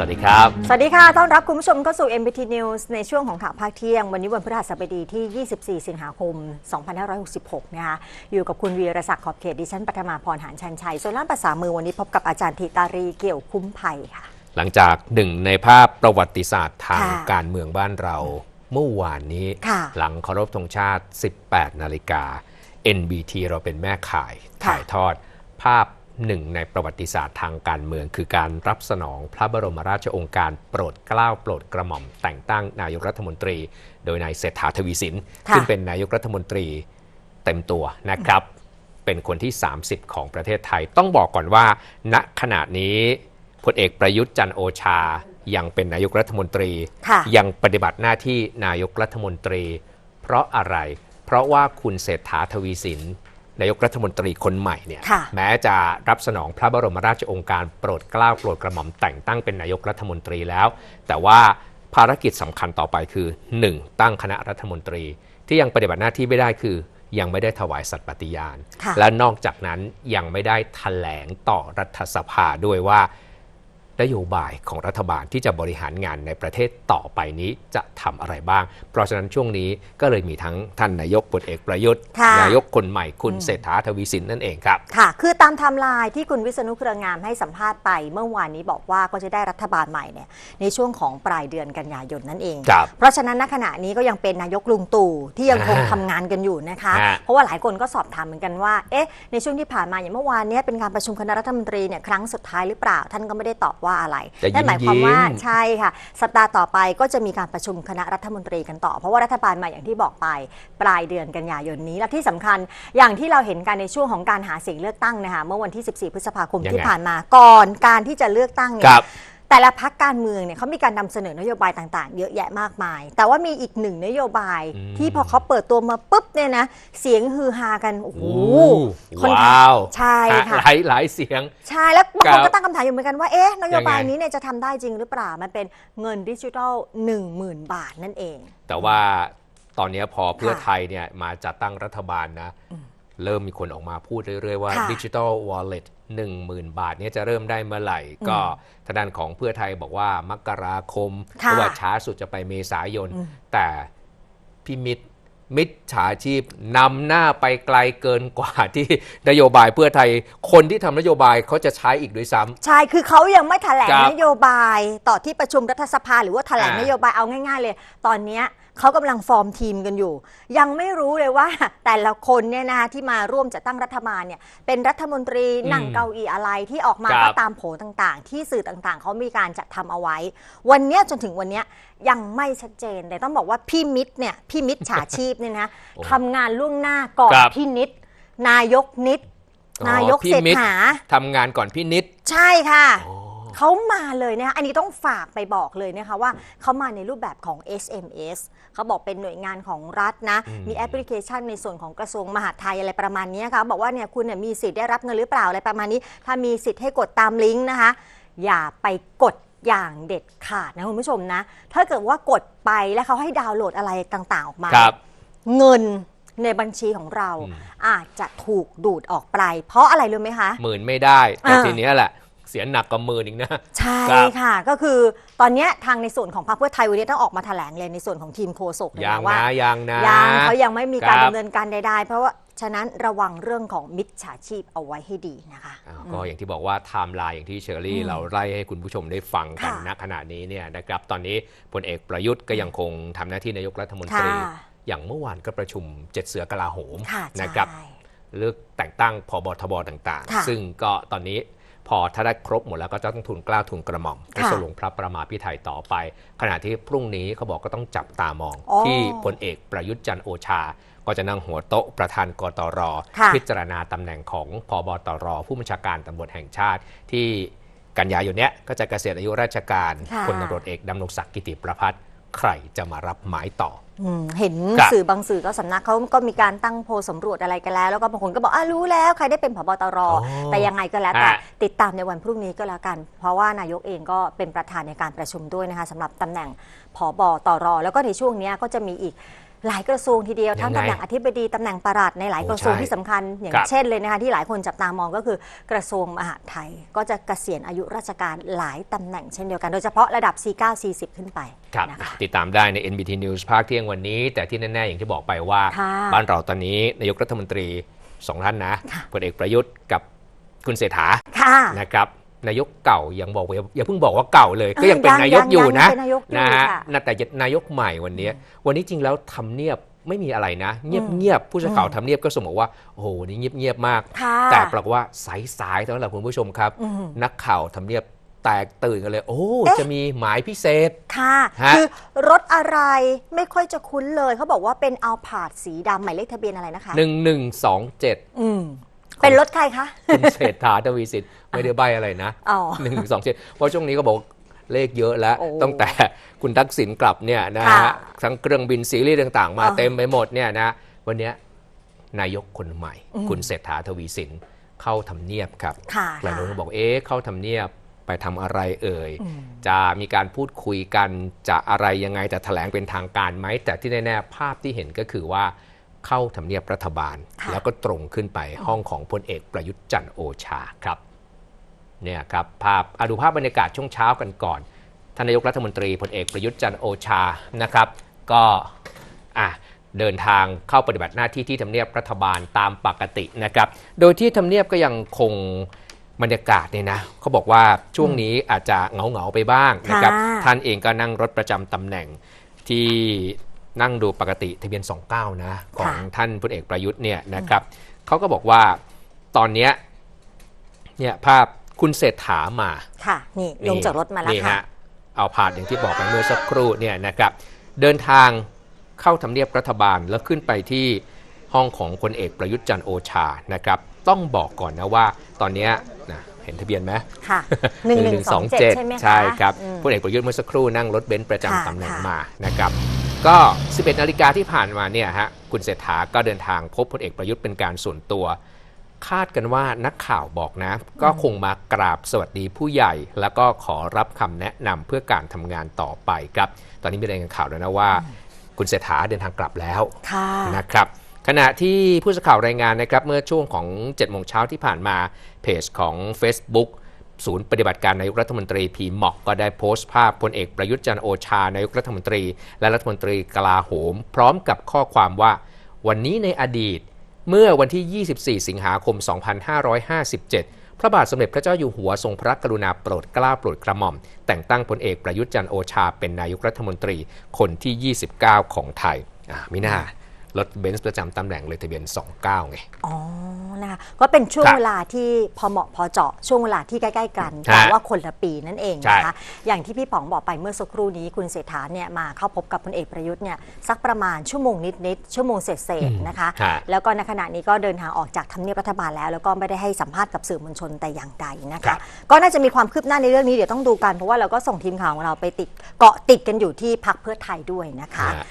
สวัสดีครับ สวัสดีค่ะ ต้อนรับคุณผู้ชมเข้าสู่ MBT News ในช่วงของข่าวภาคเที่ยง วันนี้วันพฤหัสบดีที่ 24 สิงหาคม 2566 นะคะ อยู่กับคุณวีรศักดิ์ขอบเขตดิฉันปัทมาพรหานชันชัย ส่วนล่ามภาษามือวันนี้พบกับอาจารย์ธิตารีเกี่ยวคุ้มภัยค่ะ หลังจากหนึ่งในภาพประวัติศาสตร์ทางค่ะการเมืองบ้านเรา เมื่อวานนี้ค่ะหลังเคารพธงชาติ 18 นาฬิกา NBT เราเป็นแม่ข่ายค่ะถ่ายทอดภาพ หนึ่งในประวัติศาสตร์ทางการเมือง คือการรับสนองพระบรมราชโองการโปรดเกล้าโปรดกระหม่อม แต่งตั้งนายกรัฐมนตรี โดยนายเศรษฐาทวีสินค่ะซึ่งเป็นนายกรัฐมนตรีเต็มตัวนะครับ เป็นคนที่ 30 ของประเทศไทยต้องบอกก่อนว่า ณขณะนี้พลเอกประยุทธ์จันทร์โอชายังเป็นนายกรัฐมนตรีค่ะยังปฏิบัติหน้าที่นายกรัฐมนตรี เพราะอะไร เพราะว่าคุณเศรษฐาทวีสิน นายกรัฐมนตรีคนใหม่เนี่ยค่ะแม้จะรับสนองพระบรมราชโองการโปรดเกล้าโปรดกระหม่อมแต่งตั้งเป็นนายกรัฐมนตรีแล้ว แต่ว่าภารกิจสำคัญต่อไปคือ 1. ตั้งคณะรัฐมนตรี ที่ยังปฏิบัติหน้าที่ไม่ได้คือ ยังไม่ได้ถวายสัตย์ปฏิญาณค่ะและนอกจากนั้นยังไม่ได้แถลงต่อรัฐสภาด้วยว่า นโยบายของรัฐบาลที่จะบริหารงานในประเทศต่อไปนี้จะทำอะไรบ้าง เพราะฉะนั้นช่วงนี้ก็เลยมีทั้งท่านนายกพลเอกประยุทธ์ค่ะนายกคนใหม่คุณเศรษฐาทวีสินนั่นเองครับค่ะ คือตามไทม์ไลน์ที่คุณวิษณุเครืองามให้สัมภาษณ์ไป เมื่อวานนี้บอกว่าก็จะได้รัฐบาลใหม่เนี่ยในช่วงของปลายเดือนกันยายนนั่นเองครับเพราะฉะนั้นณขณะนี้ก็ยังเป็นนายกลุงตู่ที่ยังคงอ่าทำงานกันอยู่นะคะฮะเพราะว่าหลายคนก็สอบถามเหมือนกันว่าเอ๊ะในช่วงที่ผ่านมาอย่างเมื่อวานเนี้เป็นการประชุมคณะรัฐมนตรีเนี่ยครั้งสุดท้ายหรือเปล่า ท่านก็ไม่ได้ตอบว่าอะไรแต่นั่นหมายความว่ายิ้มๆใช่ค่ะ สัปดาห์ต่อไปก็จะมีการประชุมคณะรัฐมนตรีกันต่อ เพราะว่ารัฐบาลใหม่อย่างที่บอกไปปลายเดือนกันยายนนี้ และที่สำคัญอย่างที่เราเห็นกันในช่วงของการหาเสียงเลือกตั้งนะคะเมื่อวันที่ 14 พฤษภาคมยังไงที่ผ่านมาก่อนการที่จะเลือกตั้งเนี่คยรับ แต่ละพักการเมืองเนี่ยเขามีการนำเสนอนโยบายต่างๆ เยอะแยะมากมาย แต่ว่ามีอีกหนึ่งนโยบายอืมที่พอเขาเปิดตัวมาปุ๊บเนี่ยนะ เสียงฮือฮากัน โอ้โหโอ้ค่อนข้งว้าว ใช่ค่ะหลายหลายเสียง ใช่แล้วบางครัคนบก็ตั้งคำถามอยู่เหมือนกันว่า เอ๊ะ นโยบายยังไงนี้เนี่ยจะทำได้จริงหรือเปล่า มันเป็นเงินดิจิทัล10,000 บาทนั่นเอง แต่ว่าตอนนี้พอเพื่อค่ะไทยเนี่ยมาจัดตั้งรัฐบาลนะ เริ่มมีคนออกมาพูดเรื่อยๆว่าค่ะดิจิ t a ลวอลเล็ต หนึ่งหมื่นบาทเนี่ยจะเริ่มได้เมื่อไหร่ ก็ทางด้านของเพื่อไทยบอกว่ามกราคมหค่ะรือว่าช้าสุดจะไปเมษายนอืมแต่พี่มิตร มิตรฉาชีพนำหน้าไปไกลเกินกว่าที่นโยบายเพื่อไทย คนที่ทำนโยบายเขาจะใช้อีกด้วยซ้ำใช่ คือเขายังไม่แถลงครับนโยบายต่อที่ประชุมรัฐสภา หรือว่าแถลงอ่านโยบายเอาง่ายๆเลย ตอนเนี้ยเขากำลังฟอร์มทีมกันอยู่ ยังไม่รู้เลยว่า แต่ละคนเนี่ยนะคะที่มาร่วมจัดตั้งรัฐบาลเนี่ยเป็นรัฐมนตรีอืมนั่งเก้าอี้อะไรที่ออกมาครับก็ตามโผต่างๆ ที่สื่อต่างๆเขามีการจัดทำเอาไว้ วันเนี้ยจนถึงวันเนี้ย ยังไม่ชัดเจน แต่ต้องบอกว่าพี่มิตรเนี่ยพี่มิตรฉาชีพเนี่ยนะโอ้ทำงานล่วงหน้าก่อนครับ พี่นิด นายกนิด อ๋อนายกพี่เศรษมิตรฐา ทำงานก่อนพี่นิด ใช่ค่ะอ๋อเขามาเลยนะคะอันนี้ต้องฝากไปบอกเลยนะคะว่าเขามาในรูปแบบของ SMS เขาบอกเป็นหน่วยงานของรัฐนะ อืม มีแอปพลิเคชันในส่วนของกระทรวงมหาดไทยอะไรประมาณนี้ค่ะบอกว่าเนี่ยคุณเนี่ยมีสิทธิ์ได้รับเงินหรือเปล่าอะไรประมาณนี้ ถ้ามีสิทธิ์ให้กดตามลิงก์นะคะ อย่าไปกด อย่างเด็ดขาดนะคุณผู้ชมนะ ถ้าเกิดว่ากดไปแล้วเขาให้ดาวน์โหลดอะไรต่าง ๆ ออกมา ครับ เงินในบัญชีของเราอืม อาจจะถูกดูดออกไป เพราะอะไรรู้ไหมคะ หมื่นไม่ได้ แต่อ่า ทีเนี้ยแหละ เสียหนักกว่าหมื่นอีกนะ ใช่ครับค่ะ ก็คือตอนเนี้ยทางในส่วนของพรรคเพื่อไทยวันนี้ต้องออกมาแถลงเลยในส่วนของทีมโฆษกเลยยังนะว่านะยังนะ ยังเขายังไม่มีการครับ ดำเนินการใดๆ เพราะว่า ฉะนั้นระวังเรื่องของมิจฉาชีพเอาไว้ให้ดีนะคะอ้าวก็อย่างที่บอกว่าไทม์ไลน์อย่างที่เชอรี่อืมเราไล่ให้คุณผู้ชมได้ฟังกันค่ะณขณะนี้เนี่ยนะครับตอนนี้พลเอกประยุทธ์ก็ยังคงทำหน้าที่นายกรัฐมนตรี ค่ะอย่างเมื่อวานก็ประชุมเจ็ดเสือกลาโหมค่ะนะครับ ใช่ เลือกแต่งตั้งพบทบต่างค่ะ ๆ ซึ่งก็ตอนนี้ พอถ้าได้ครบหมดแล้วก็จะต้องทุนเกล้าทุนกระหม่อมให้ค่ะสลงพระประมาพิไทยต่อไป ขณะที่พรุ่งนี้เขาบอกก็ต้องจับตามองอ๋อที่พลเอกประยุทธ์จันทร์โอชา ก็จะนั่งหัวโต๊ะประธานกตรค่ะพิจารณาตำแหน่งของพบตร ผู้บัญชาการตำรวจแห่งชาติที่กันยายนเนี้ยก็จะเกษียณอายุราชการค่ะพลตำรวจเอกดำรงศักดิ์กิติประพัฒน์ ใครจะมารับหมายต่ออืมเห็นครับสื่อบางสื่อก็สำนักเขาก็มีการตั้งโพลสำรวจอะไรกันแล้ว แล้วก็บางคนก็บอกอะรู้แล้วใครได้เป็นผบตร แต่ยังไงก็แล้วแต่ฮะติดตามในวันพรุ่งนี้ก็แล้วกัน เพราะว่านายกเองก็เป็นประธานในการประชุมด้วยนะคะสำหรับตำแหน่งผบตร แล้วก็ในช่วงเนี้ยก็จะมีอีก หลายกระทรวงทีเดียวทั้งยังไงตำแหน่งอธิบดีตำแหน่งปลัดในหลายโอ้กระทรวงใช่ที่สำคัญอย่างครับเช่นเลยนะคะที่หลายคนจับตามองก็คือกระทรวงมหาดไทย ก็จะเกษียณอายุราชการหลายตำแหน่งเช่นเดียวกันโดยเฉพาะระดับ C9 40 ขึ้นไปครับนะคะติดตามได้ใน NBT News ภาคเที่ยงวันนี้ แต่ที่แน่ ๆ อย่างที่บอกไปว่าค่ะบ้านเราตอนนี้นายกรัฐมนตรีสองท่านนะค่ะพลเอกประยุทธ์กับคุณเศรษฐาค่ะนะครับ นายกเก่ายังบอกว่าอย่าอย่าเพิ่งบอกว่าเก่าเลย ก็ยังเป็นยังนายกยังอยู่นะยังเป็นนายกอยู่นะฮะค่ะน่าแต่นายกใหม่วันนี้วันนี้จริงแล้วทำเนียบไม่มีอะไรนะ เงียบเงียบๆผู้สื่อข่าวทำเนียบก็ส่งบอกว่าโอ้โหวันนี่เงียบเงียบๆมากค่ะแต่ปรากฏว่าสายสายๆเท่านั้นแหละคุณผู้ชมครับอืมนักข่าวทำเนียบแตกตื่นกันเลย โอ้เอ๊ะจะมีหมายพิเศษค่ะฮะคือรถอะไรไม่ค่อยจะคุ้นเลยเขาบอกว่าเป็นอัลพาดสีดำหมายเลขทะเบียนอะไรนะคะ1127อืมเป็นรถใครคะคุณเศรษฐาทวีสิทธิ์ไม่ได้ใบอะไรนะอ๋อหนึ่งสองเจ็ดเพราะช่วงนี้ก็บอกเลขเยอะแล้วโอ้ตั้งแต่คุณทักษิณกลับเนี่ยนะค่ะฮะทั้งเครื่องบินซีรีส์ต่างๆ มาอ่าเต็มไปหมดเนี่ยนะวันเนี้ยนายกคนใหม่ คุณเศรษฐาทวีสินเข้าทำเนียบครับค่ะหลายคนก็บอกเอ๊ะเข้าทำเนียบไปทำอะไรเอ่ยอืมจะมีการพูดคุยกันจะอะไรยังไงจะแถลงเป็นทางการไหมแต่ที่แน่ๆภาพที่เห็นก็คือว่า เข้าทำเนียบรัฐบาลค่ะแล้วก็ตรงขึ้นไปห้องของพลเอกประยุทธ์จันทร์โอชาครับเนี่ยครับภาพอะดูภาพบรรยากาศช่วงเช้ากันก่อนท่านนายกรัฐมนตรีพลเอกประยุทธ์จันทร์โอชานะครับ ก็อะเดินทางเข้าปฏิบัติหน้าที่ที่ทำเนียบรัฐบาลตามปกตินะครับ โดยที่ทำเนียบก็ยังคงบรรยากาศเนี่ยนะเขาบอกว่าช่วงนี้อาจจะเหงาเหงาๆไปบ้างนะครับค่ะท่านเองก็นั่งรถประจำตำแหน่งที่ นั่งดูปกติทะเบียน 29 นะ ของท่านพลเอกประยุทธ์เนี่ยนะครับเขาก็บอกว่าตอนเนี้ยเนี่ยภาพคุณเศรษฐามา ค่ะ นี่ลงจากรถมาแล้วนี่ค่ะฮะเอาผ่านอย่างที่บอกไปเมื่อสักครู่เนี่ยนะครับ เดินทางเข้าทำเนียบรัฐบาลแล้วขึ้นไปที่ห้องของพลเอกประยุทธ์จันทร์โอชานะครับ ต้องบอกก่อนนะว่าตอนเนี้ยนะเห็นทะเบียนไหมค่ะหนึ่งหนึ่งสองเจ็ดใช่ไหมคะใช่ครับอืมพลเอกประยุทธ์เมื่อสักครู่นั่งรถเบนซ์ประจำค่ะตำแหน่งค่ะมานะครับ ก็ 11 นาฬิกาที่ผ่านมาเนี่ยฮะคุณเศรษฐาก็เดินทางพบพลเอกประยุทธ์เป็นการส่วนตัว คาดกันว่านักข่าวบอกนะ ก็คงมากราบสวัสดีผู้ใหญ่ แล้วก็ขอรับคำแนะนำเพื่อการทำงานต่อไปครับ ตอนนี้มีรายงานข่าวแล้วนะว่า คุณเศรษฐาเดินทางกลับแล้วค่ะนะครับขณะที่ผู้สื่อข่าวรายงานนะครับเมื่อช่วงของ7โมงเช้าที่ผ่านมาเพจของ Facebook ศูนย์ปฏิบัติการนายกรัฐมนตรีพีหมอกก็ได้โพสต์ภาพพลเอกประยุทธ์จันโอชานายกรัฐมนตรี และรัฐมนตรีกลาโหม พร้อมกับข้อความว่า วันนี้ในอดีต เมื่อวันที่ 24 สิงหาคม 2557 พระบาทสมเด็จพระเจ้าอยู่หัวทรงพระกรุณาโปรดเกล้าโปรดกระหม่อม แต่งตั้งพลเอกประยุทธ์จันโอชาเป็นนายกรัฐมนตรีคนที่ 29 ของไทยอ่ามิน่า รถเบนซ์ประจำตำแหน่งเลยทะเบียน 29 ไง อ๋อ นะคะก็เป็นช่วงครับเวลาที่พอเหมาะพอเจาะช่วงเวลาที่ใกล้ ๆ กันฮะแต่ว่าคนละปีนั่นเองนะคะใช่อย่างที่พี่ป๋องบอกไปเมื่อสักครู่นี้คุณเศรษฐาเนี่ยมาเข้าพบกับพลเอกประยุทธ์เนี่ยสักประมาณชั่วโมงนิดๆชั่วโมงเศษๆนะคะ ฮะ แล้วก็ในขณะนี้ก็เดินทางออกจากทำเนียบรัฐบาลแล้ว แล้วก็ไม่ได้ให้สัมภาษณ์กับสื่อมวลชนแต่อย่างใดนะครัคะ บ ก็น่าจะมีความคืบหน้าในเรื่องนี้เดี๋ยวต้องดูกันเพราะว่าเราก็ส่งทีมข่าวของเราไปติดเกาะติดกันอยู่ที่พักเพื่อไทยด้วยนะคะ ฮะ